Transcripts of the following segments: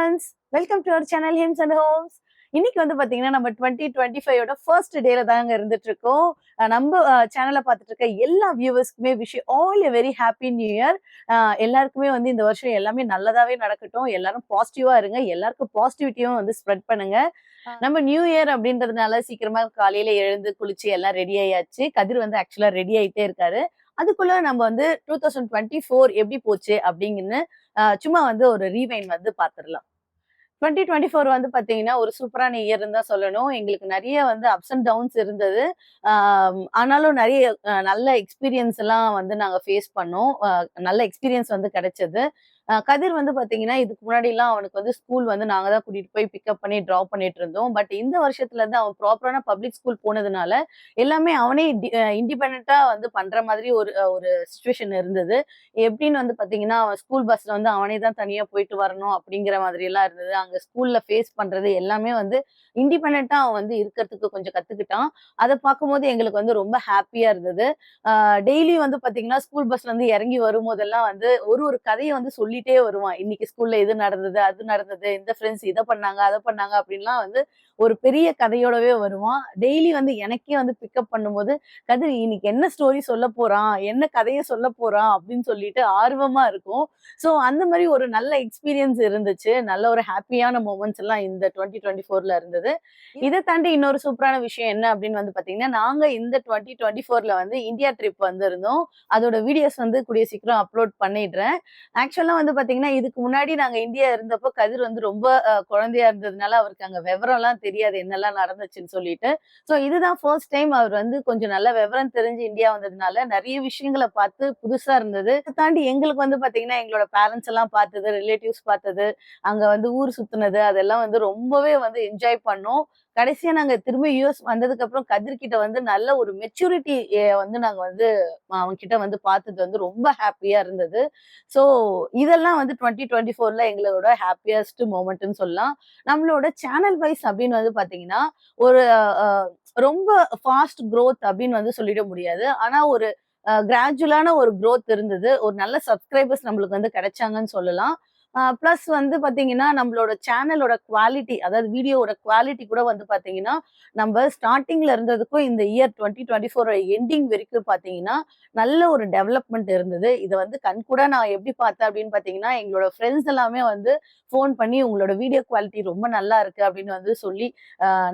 Friends welcome to our channel Hymns and Homes இன்னைக்கு வந்து பாத்தீங்கன்னா நம்ம டுவெண்ட்டி டுவெண்ட்டி ஃபைவோட ஃபர்ஸ்ட் டேல தாங்க இருந்துட்டு இருக்கோம் நம்ம சேனலை பார்த்துட்டு இருக்க எல்லா வியூவர்ஸ்க்குமே wish all a very happy new year எல்லாருக்குமே வந்து இந்த வருஷம் எல்லாமே நல்லதாவே நடக்கட்டும். எல்லாரும் பாசிட்டிவா இருங்க. எல்லாருக்கும் பாசிட்டிவிட்டியும் வந்து ஸ்ப்ரெட் பண்ணுங்க. நம்ம நியூ இயர் அப்படின்றதுனால சீக்கிரமா காலையில எழுந்து குளிச்சு எல்லாம் ரெடி ஆயாச்சு. கதிர் வந்து ஆக்சுவலா ரெடி ஆயிட்டே இருக்காரு. அதுக்குள்ள நம்ம வந்து டூ தௌசண்ட் டுவெண்ட்டி ஃபோர் எப்படி போச்சு அப்படிங்கன்னு சும்மா வந்து ஒரு ரீவைன் வந்து பார்த்துடலாம் டுவெண்ட்டி டுவெண்ட்டி ஃபோர் வந்து பார்த்தீங்கன்னா ஒரு சூப்பரான இயர் தான் சொல்லணும். எங்களுக்கு நிறைய வந்து அப்ஸ் அண்ட் டவுன்ஸ் இருந்தது. ஆனாலும் நிறைய நல்ல எக்ஸ்பீரியன்ஸ் எல்லாம் வந்து நாங்கள் ஃபேஸ் பண்ணோம். நல்ல எக்ஸ்பீரியன்ஸ் வந்து கிடைச்சது. கதிர் வந்து பார்த்தீங்கன்னா இதுக்கு முன்னாடிலாம் அவனுக்கு வந்து ஸ்கூல் வந்து நாங்கள் தான் கூட்டிகிட்டு போய் பிக்கப் பண்ணி ட்ராப் பண்ணிட்டு இருந்தோம். பட் இந்த வருஷத்துல இருந்து அவன் ப்ராப்பரான பப்ளிக் ஸ்கூல் போனதுனால எல்லாமே அவனே இண்டிபெண்டா வந்து பண்ற மாதிரி ஒரு ஒரு சுச்சுவேஷன் இருந்தது. எப்படின்னு வந்து பாத்தீங்கன்னா அவன் ஸ்கூல் பஸ்ல வந்து அவனே தான் தனியா போயிட்டு வரணும் அப்படிங்கிற மாதிரி எல்லாம் இருந்தது. அங்க ஸ்கூல்ல ஃபேஸ் பண்றது எல்லாமே வந்து இண்டிபெண்டா அவன் வந்து இருக்கிறதுக்கு கொஞ்சம் கத்துக்கிட்டான். அதை பார்க்கும்போது எங்களுக்கு வந்து ரொம்ப ஹாப்பியா இருந்தது. டெய்லி வந்து பாத்தீங்கன்னா ஸ்கூல் பஸ்ல இருந்து இறங்கி வரும்போதெல்லாம் வந்து ஒரு ஒரு கதையை வந்து சொல்லி சொல்லிட்டே வருவான். இன்னைக்கு ஸ்கூல்ல இது நடந்தது அது நடந்தது இந்த ஃப்ரெண்ட்ஸ் இதை பண்ணாங்க அதை பண்ணாங்க அப்படின்லாம் வந்து ஒரு பெரிய கதையோடவே வருவான். டெய்லி வந்து எனக்கே வந்து பிக்கப் பண்ணும்போது கதிர் இன்னைக்கு என்ன ஸ்டோரி சொல்ல போறான்? என்ன கதையை சொல்ல போறான்? அப்படின்னு சொல்லிட்டு ஆர்வமா இருக்கும். ஸோ அந்த மாதிரி ஒரு நல்ல எக்ஸ்பீரியன்ஸ் இருந்துச்சு. நல்ல ஒரு ஹாப்பியான மூமெண்ட்ஸ் எல்லாம் இந்த டுவெண்ட்டி டுவெண்ட்டி ஃபோர்ல இருந்தது. இதை தாண்டி இன்னொரு சூப்பரான விஷயம் என்ன அப்படின்னு வந்து பாத்தீங்கன்னா நாங்க இந்த டுவெண்ட்டி டுவெண்ட்டி ஃபோர்ல வந்து இந்தியா ட்ரிப் வந்திருந்தோம். அதோட வீடியோஸ் வந்து கூடிய சீக்கிரம் அப்லோட் பண்ணிடுறேன். ஆக்சுவலா வந்து பாத்தீங்கன்னா இதுக்கு முன்னாடி நாங்க இந்தியா இருந்தப்போ கதிர் வந்து ரொம்ப குழந்தையா இருந்ததுனால அவருக்கு அங்க விவரம் எல்லாம் தெரியாது என்னெல்லாம் நடந்துச்சுன்னு சொல்லிட்டு. ஸோ இதுதான் ஃபர்ஸ்ட் டைம் அவர் வந்து கொஞ்சம் நல்ல விவரம் தெரிஞ்சு இந்தியா வந்ததுனால நிறைய விஷயங்களை பார்த்து புதுசா இருந்தது. தாண்டி எங்களுக்கு வந்து பாத்தீங்கன்னா எங்களோட பேரண்ட்ஸ் எல்லாம் பார்த்தது ரிலேட்டிவ்ஸ் பார்த்தது அங்க வந்து ஊர் சுத்துனது அதெல்லாம் வந்து ரொம்பவே வந்து என்ஜாய் பண்ணோம். கடைசியா நாங்க திரும்ப யூஎஸ் வந்ததுக்கு அப்புறம் கதிர்கிட்ட வந்து நல்ல ஒரு மெச்சூரிட்டி வந்து நாங்க வந்து அவங்க கிட்ட வந்து பார்த்தது வந்து ரொம்ப ஹாப்பியா இருந்தது. ஸோ இதெல்லாம் வந்து டுவெண்ட்டி டுவெண்ட்டி ஃபோர்ல எங்களோட ஹாப்பியஸ்ட் மூமெண்ட்னு சொல்லலாம். நம்மளோட சேனல் வைஸ் அப்படின்னு வந்து பாத்தீங்கன்னா ஒரு ரொம்ப ஃபாஸ்ட் க்ரோத் அப்படின்னு வந்து சொல்லிட முடியாது. ஆனா ஒரு கிராஜுவலான ஒரு க்ரோத் இருந்தது. ஒரு நல்ல சப்ஸ்கிரைபர்ஸ் நம்மளுக்கு வந்து கிடைச்சாங்கன்னு சொல்லலாம். ப்ளஸ் வந்து பார்த்தீங்கன்னா நம்மளோட சேனலோட குவாலிட்டி அதாவது வீடியோவோட குவாலிட்டி கூட வந்து பார்த்தீங்கன்னா நம்ம ஸ்டார்டிங்கில் இருந்ததுக்கும் இந்த year twenty twenty four ending வரைக்கும் பார்த்தீங்கன்னா நல்ல ஒரு டெவலப்மெண்ட் இருந்தது. இதை வந்து கண்கூட நான் எப்படி பார்த்தேன் அப்படின்னு பார்த்தீங்கன்னா எங்களோட ஃப்ரெண்ட்ஸ் எல்லாமே வந்து ஃபோன் பண்ணி உங்களோட வீடியோ குவாலிட்டி ரொம்ப நல்லா இருக்கு அப்படின்னு வந்து சொல்லி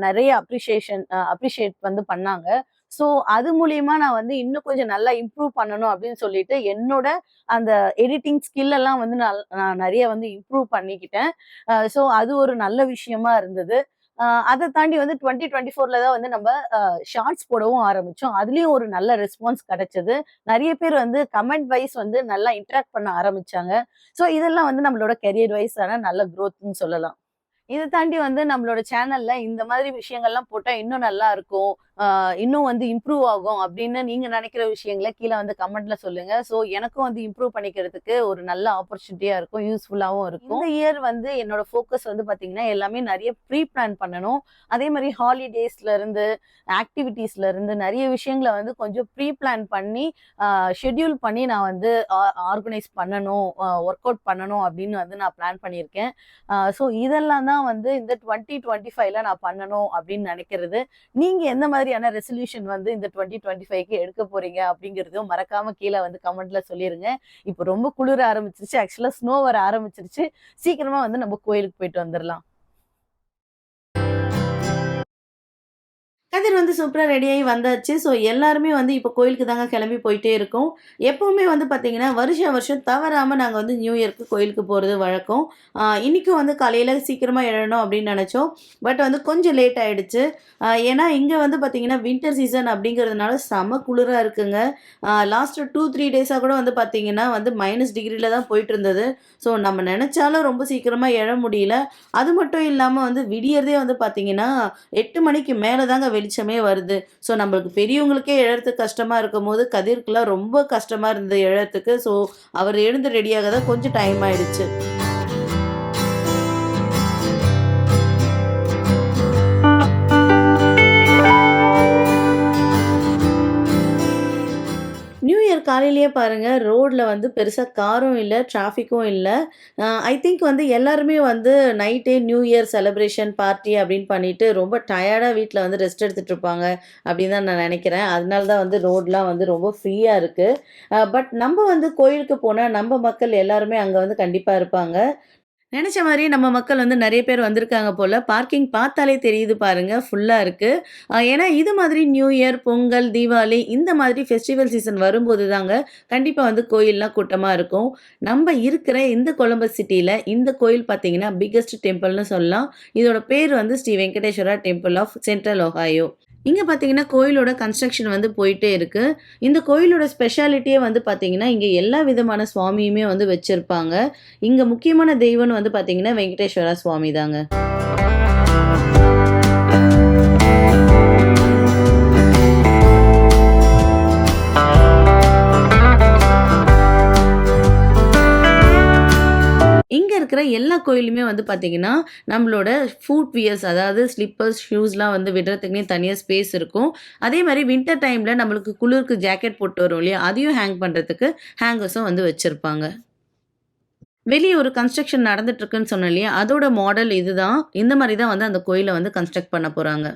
நிறைய அப்ரிஷியேஷன் அப்ரிஷியேட் வந்து பண்ணாங்க. ஸோ அது மூலியமா நான் வந்து இன்னும் கொஞ்சம் நல்லா இம்ப்ரூவ் பண்ணணும் அப்படின்னு சொல்லிட்டு என்னோட அந்த எடிட்டிங் ஸ்கில் எல்லாம் வந்து நான் நான் நிறைய வந்து இம்ப்ரூவ் பண்ணிக்கிட்டேன். ஸோ அது ஒரு நல்ல விஷயமா இருந்தது. அதை தாண்டி வந்து டுவெண்ட்டி டுவெண்ட்டி ஃபோர்ல தான் வந்து நம்ம ஷார்ட்ஸ் போடவும் ஆரம்பிச்சோம். அதுலயும் ஒரு நல்ல ரெஸ்பான்ஸ் கிடைச்சது. நிறைய பேர் வந்து கமெண்ட் வைஸ் வந்து நல்லா இன்ட்ராக்ட் பண்ண ஆரம்பிச்சாங்க. ஸோ இதெல்லாம் வந்து நம்மளோட கெரியர் வைஸான நல்ல க்ரோத்னு சொல்லலாம். இதை தாண்டி வந்து நம்மளோட சேனல்ல இந்த மாதிரி விஷயங்கள்லாம் போட்டா இன்னும் நல்லா இருக்கும். இன்னும் வந்து இம்ப்ரூவ் ஆகும் அப்படின்னு நீங்க நினைக்கிற விஷயங்களை கீழே வந்து கமெண்ட்ல சொல்லுங்க. ஸோ எனக்கும் வந்து இம்ப்ரூவ் பண்ணிக்கிறதுக்கு ஒரு நல்ல ஆப்பர்ச்சுனிட்டியா இருக்கும் யூஸ்ஃபுல்லாகவும் இருக்கும். இந்த இயர் வந்து என்னோட ஃபோக்கஸ் வந்து பாத்தீங்கன்னா எல்லாமே நிறைய ப்ரீ பிளான் பண்ணணும். அதே மாதிரி ஹாலிடேஸ்ல இருந்து ஆக்டிவிட்டீஸ்ல இருந்து நிறைய விஷயங்களை வந்து கொஞ்சம் ப்ரீ பிளான் பண்ணி ஷெட்யூல் பண்ணி நான் வந்து ஆர்கனைஸ் பண்ணணும் ஒர்க் அவுட் பண்ணணும் அப்படின்னு வந்து நான் பிளான் பண்ணியிருக்கேன். ஸோ இதெல்லாம் தான் வந்து இந்த டுவெண்ட்டி டுவெண்ட்டி ஃபைவ்ல நான் பண்ணணும் அப்படின்னு நினைக்கிறது. நீங்க எந்த மாதிரி மாதிரியான ரெசல்யூஷன் வந்து இந்த டுவெண்ட்டி டுவெண்ட்டி ஃபைவ்க்கு எடுக்க போறீங்க அப்படிங்கிறதும் மறக்காம கீழே வந்து கமெண்ட்ல சொல்லிருங்க. இப்போ ரொம்ப குளிர ஆரம்பிச்சிருச்சு. ஆக்சுவலா ஸ்னோ வர ஆரம்பிச்சிருச்சு. சீக்கிரமா வந்து நம்ம கோயிலுக்கு போயிட்டு வந்துடலாம் கதிர் வந்து சூப்பராக ரெடியாகி வந்தாச்சு. ஸோ எல்லாருமே வந்து இப்போ கோயிலுக்கு தாங்க கிளம்பி போயிட்டே இருக்கோம். எப்போவுமே வந்து பார்த்தீங்கன்னா வருஷம் வருஷம் தவறாமல் நாங்கள் வந்து நியூ இயர்க்கு கோயிலுக்கு போகிறது வழக்கம். இன்றைக்கும் வந்து காலையில் சீக்கிரமாக எழணும் அப்படின்னு நினச்சோம். பட் வந்து கொஞ்சம் லேட் ஆகிடுச்சு ஏன்னா இங்கே வந்து பார்த்தீங்கன்னா வின்டர் சீசன் அப்படிங்கிறதுனால செம குளிராக இருக்குங்க. லாஸ்ட் டூ த்ரீ டேஸாக கூட வந்து பார்த்தீங்கன்னா வந்து மைனஸ் டிகிரியில் தான் போயிட்டு இருந்தது. ஸோ நம்ம நினச்சாலும் ரொம்ப சீக்கிரமாக எழ முடியல. அது மட்டும் இல்லாமல் வந்து விடியறதே வந்து பார்த்தீங்கன்னா எட்டு மணிக்கு மேலே தாங்க வெளிச்சமே வருது. ஸோ நம்மளுக்கு பெரியவங்களுக்கே எழறதுக்கு கஷ்டமாக இருக்கும் போது கதிர்க்குலாம் ரொம்ப கஷ்டமாக இருந்தது எழறதுக்கு ஸோ அவர் எழுந்து ரெடியாக தான் கொஞ்சம் டைம் ஆயிடுச்சு. காலையிலேயே பாருங்கள் ரோடில் வந்து பெருசாக காரும் இல்லை டிராஃபிக்கும் இல்லை. ஐ திங்க் வந்து எல்லாருமே வந்து நைட்டே நியூ இயர் செலிப்ரேஷன் பார்ட்டி அப்படின்னு பண்ணிட்டு, ரொம்ப டயர்டாக வீட்டில் வந்து ரெஸ்ட் எடுத்துகிட்டு இருப்பாங்க, அப்படின்னு தான் நான் நினைக்கிறேன். அதனால தான் வந்து ரோட்லாம் வந்து ரொம்ப ஃப்ரீயாக இருக்குது பட் நம்ம வந்து கோயிலுக்கு போனால் நம்ம மக்கள் எல்லாருமே அங்கே வந்து கண்டிப்பாக இருப்பாங்க. நினச்ச மாதிரியே நம்ம மக்கள் வந்து நிறைய பேர் வந்திருக்காங்க போல் பார்க்கிங் பார்த்தாலே தெரியுது பாருங்கள் ஃபுல்லாக இருக்குது ஏன்னா இது மாதிரி நியூ இயர், பொங்கல், தீபாவளி இந்த மாதிரி ஃபெஸ்டிவல் சீசன் வரும்போது தாங்க, கண்டிப்பாக வந்து கோயில்லாம் கூட்டமாக இருக்கும். நம்ம இருக்கிற இந்த கொலம்பஸ் சிட்டியில் இந்த கோயில் பார்த்தீங்கன்னா, பிக்கஸ்ட் டெம்பிள்னு சொல்லலாம். இதோட பேர் வந்து Sri Venkateswara temple of Central Ohio. இங்கே பார்த்தீங்கன்னா, கோயிலோட கன்ஸ்ட்ரக்ஷன் வந்து போயிட்டே இருக்குது இந்த கோயிலோட ஸ்பெஷாலிட்டியே வந்து பார்த்தீங்கன்னா, இங்கே எல்லா விதமான சுவாமியுமே வந்து வச்சுருப்பாங்க இங்கே முக்கியமான தெய்வம்னு வந்து பார்த்தீங்கன்னா, வெங்கடேஸ்வரா சுவாமி தாங்க. இருக்கிற எல்லா கோயிலுமே வந்து பார்த்தீங்கன்னா, நம்மளோட ஃபுட் வியர்ஸ் அதாவது ஸ்லிப்பர்ஸ், ஷூஸ்லாம் வந்து விடுறதுக்குனே தனியாக ஸ்பேஸ் இருக்கும். அதே மாதிரி வின்டர் டைமில் நம்மளுக்கு குளிருக்கு ஜாக்கெட் போட்டு வரும் இல்லையா? அதையும் ஹேங் பண்ணுறதுக்கு ஹேங்கர்ஸும் வந்து வச்சுருப்பாங்க வெளியே ஒரு கன்ஸ்ட்ரக்ஷன் நடந்துட்டுருக்குன்னு சொன்னோம் இல்லையா? அதோட மாடல் இதுதான். இந்த மாதிரி தான் வந்து அந்த கோயிலை வந்து கன்ஸ்ட்ரக்ட் பண்ண போகிறாங்க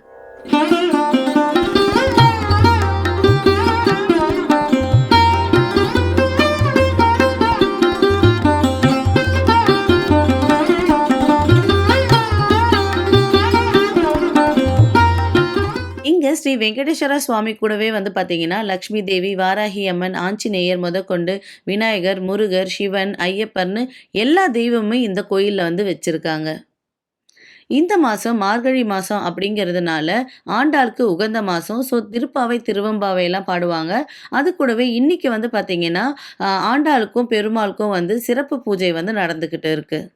இங்க ஸ்ரீ வெங்கடேஸ்வர சுவாமி கூடவே வந்து பார்த்தீங்கன்னா, லக்ஷ்மி தேவி, வாராகி அம்மன், ஆஞ்சநேயர் முதற்கொண்டு விநாயகர், முருகர், சிவன், ஐயப்பர்னு எல்லா தெய்வமுமே இந்த கோயிலில் வந்து வச்சுருக்காங்க. இந்த மாதம் மார்கழி மாதம் அப்படிங்கிறதுனால, ஆண்டாளுக்கு உகந்த மாதம் ஸோ திருப்பாவை, திருவெம்பாவைலாம் பாடுவாங்க. அது கூடவே இன்றைக்கி வந்து பார்த்திங்கன்னா ஆண்டாளுக்கும், பெருமாளுக்கும் வந்து சிறப்பு பூஜை வந்து நடந்துக்கிட்டு இருக்குது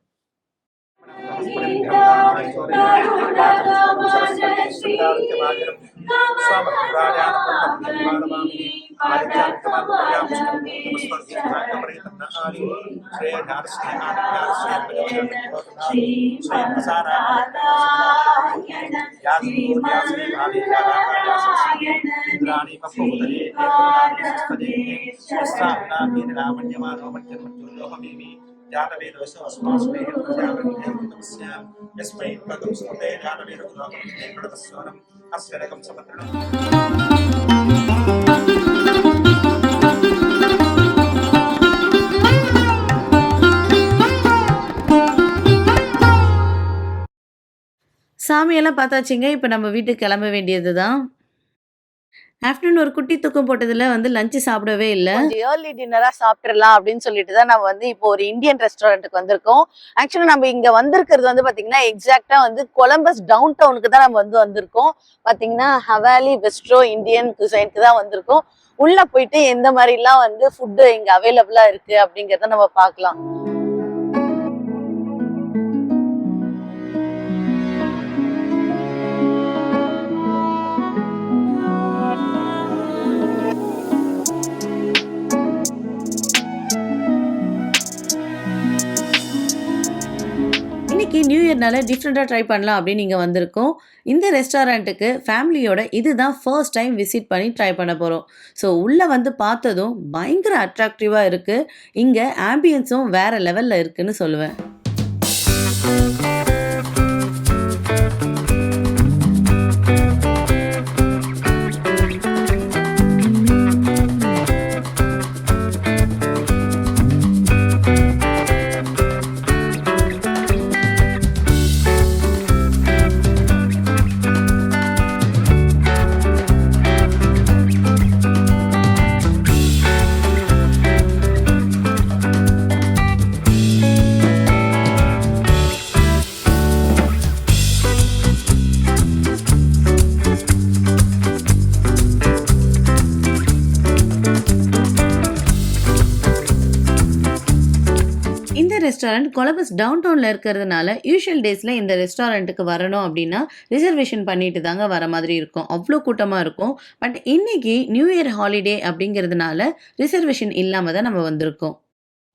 రామణ్యమానోమర్జన్మర్జుల్లోహమేమి జాతవేదోస్వాస్మేహం జాతవేదం యస్మై పదం స్మృతే జాతవేదం లోకం స్నేహం అశ్వరకం సమగ్రం சாமியெல்லாம் பார்த்தாச்சிங்க இப்போ நம்ம வீட்டுக்கு கிளம்ப வேண்டியது தான் ஆஃப்டர்நூன் ஒரு குட்டி தூக்கம் போட்டதுல வந்து லஞ்ச் சாப்பிடவே இல்லை ஏர்லி டின்னரா சாப்பிட்டுறலாம் அப்படின்னு சொல்லிட்டு தான் நம்ம வந்து இப்போ ஒரு இந்தியன் ரெஸ்டாரண்ட்டுக்கு வந்திருக்கோம். ஆக்சுவலா நம்ம இங்க வந்திருக்கிறது வந்து பாத்தீங்கன்னா, எக்ஸாக்ட்டா வந்து கொலம்பஸ் டவுன் டவுனுக்கு தான் நம்ம வந்து வந்திருக்கோம். பாத்தீங்கன்னா, ஹவாலி வெஸ்ட்ரோ இந்தியன் குசைனுக்கு தான் வந்திருக்கோம். உள்ள போயிட்டு எந்த மாதிரிலாம் வந்து ஃபுட்டு இங்க அவைலபிளா இருக்கு அப்படிங்கிறத நம்ம பார்க்கலாம். அப்படிங்கிறனால டிஃப்ரெண்ட்டாக ட்ரை பண்ணலாம் அப்படின்னு நீங்கள் வந்திருக்கோம். இந்த ரெஸ்டாரண்ட்டுக்கு ஃபேமிலியோட இதுதான் ஃபர்ஸ்ட் டைம் விசிட் பண்ணி ட்ரை பண்ண போகிறோம் ஸோ உள்ளே வந்து பார்த்ததும் பயங்கர அட்ராக்டிவாக இருக்குது இங்கே ஆம்பியன்ஸும் வேறு லெவலில் இருக்குதுன்னு சொல்லுவேன். ரெஸ்டாரண்ட் கொலம்பஸ் டவுன் டவுனில் இருக்கிறதுனால, யூஷுவல் டேஸில் இந்த ரெஸ்டாரண்ட்டுக்கு வரணும் அப்படின்னா, ரிசர்வேஷன் பண்ணிட்டு தாங்க வர மாதிரி இருக்கும். அவ்வளோ கூட்டமாக இருக்கும். பட் இன்னைக்கு நியூ இயர் ஹாலிடே அப்படிங்கிறதுனால, ரிசர்வேஷன் இல்லாமல் தான் நம்ம வந்திருக்கோம்.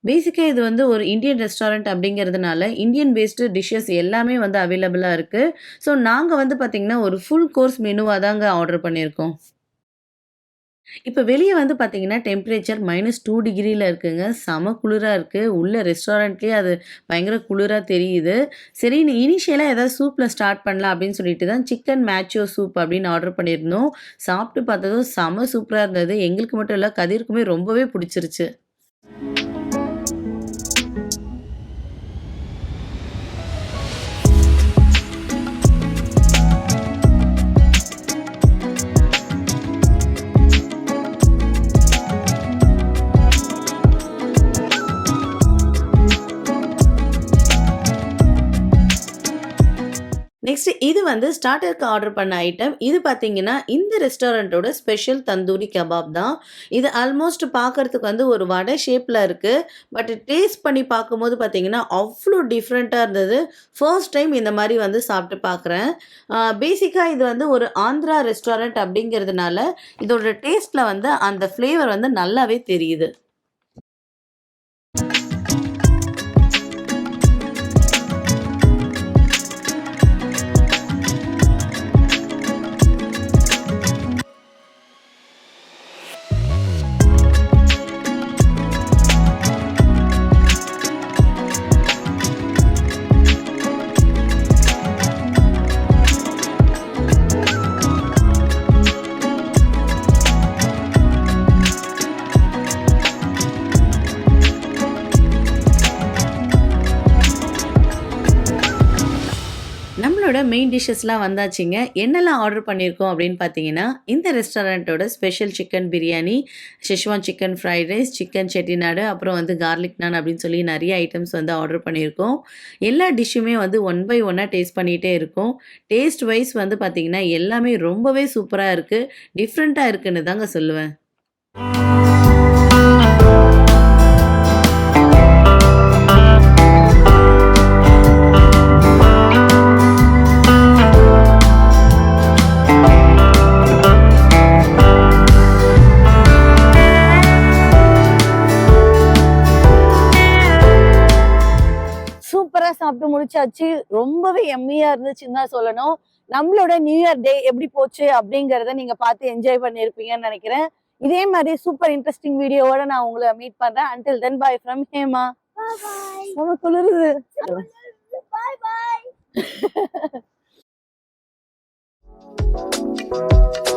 பேசிக்காக இது வந்து ஒரு இந்தியன் ரெஸ்டாரண்ட் அப்படிங்கிறதுனால, இந்தியன் பேஸ்டு டிஷ்ஷஸ் எல்லாமே வந்து அவைலபிளாக இருக்குது ஸோ நாங்கள் வந்து பார்த்திங்கன்னா ஒரு ஃபுல் கோர்ஸ் மெனுவாக தாங்க ஆர்டர் பண்ணியிருக்கோம். இப்போ வெளியே வந்து பார்த்தீங்கன்னா, டெம்பரேச்சர் -2 டிகிரில இருக்குங்க. செம குளிராக இருக்குது உள்ள ரெஸ்டாரண்ட்லேயே அது பயங்கர குளிராக தெரியுது. சரின்னு இனிஷியலாக ஏதாவது சூப்பில் ஸ்டார்ட் பண்ணலாம் அப்படின்னு சொல்லிட்டு தான் சிக்கன் மேச்சோ சூப் அப்படின்னு ஆர்டர் பண்ணியிருந்தோம். சாப்பிட்டு பார்த்ததும் செம சூப்பராக இருந்தது. எங்களுக்கு மட்டும் இல்லை கதிருக்குமே ரொம்பவே பிடிச்சிருச்சு இது வந்து ஸ்டார்டருக்கு ஆர்டர் பண்ண ஐட்டம். இது பார்த்தீங்கன்னா, இந்த ரெஸ்டாரண்ட்டோட ஸ்பெஷல் தந்தூரி கபாப் தான். இது ஆல்மோஸ்ட் பார்க்கறதுக்கு வந்து ஒரு வடை ஷேப்பில் இருக்குது பட் டேஸ்ட் பண்ணி பார்க்கும்போது பார்த்தீங்கன்னா, அவ்வளோ டிஃப்ரெண்ட்டாக இருந்தது. ஃபர்ஸ்ட் டைம் இந்த மாதிரி வந்து சாப்பிட்டு பார்க்குறேன். பேசிக்காக இது வந்து ஒரு ஆந்திரா ரெஸ்டாரண்ட் அப்படிங்கிறதுனால, இதோட டேஸ்ட்டில் வந்து அந்த ஃப்ளேவர் வந்து நல்லாவே தெரியுது. நம்மளோட மெயின் டிஷ்ஷஸ்லாம் வந்தாச்சுங்க. என்னெல்லாம் ஆர்டர் பண்ணியிருக்கோம் அப்படின்னு பார்த்தீங்கன்னா, இந்த ரெஸ்டாரண்ட்டோட special chicken biryani, schezwan chicken fried rice, chicken Chettinad, அப்புறம் வந்து கார்லிக் நான் அப்படின்னு சொல்லி நிறைய ஐட்டம்ஸ் வந்து ஆர்டர் பண்ணியிருக்கோம். எல்லா டிஷ்ஷுமே வந்து ஒன் பை ஒன்னாக டேஸ்ட் பண்ணிகிட்டே இருக்கோம். டேஸ்ட் வைஸ் வந்து பார்த்தீங்கன்னா, எல்லாமே ரொம்பவே சூப்பராக இருக்குது டிஃப்ரெண்ட்டாக இருக்குன்னு தாங்க சொல்லுவேன். ஆச்சு ரொம்பவே எம்மியா இருந்துச்சுன்னு தான் சொல்லணும். நம்மளோட நியூ இயர் டே எப்படி போச்சு அப்படிங்கிறத நீங்க பார்த்து என்ஜாய் பண்ணியிருப்பீங்கன்னு நினைக்கிறேன். இதே மாதிரி சூப்பர் இன்ட்ரெஸ்டிங் வீடியோவோட நான் உங்களை மீட் பண்றேன். Until then bye from Hema. நம்ம குளிருது. பாய் பாய்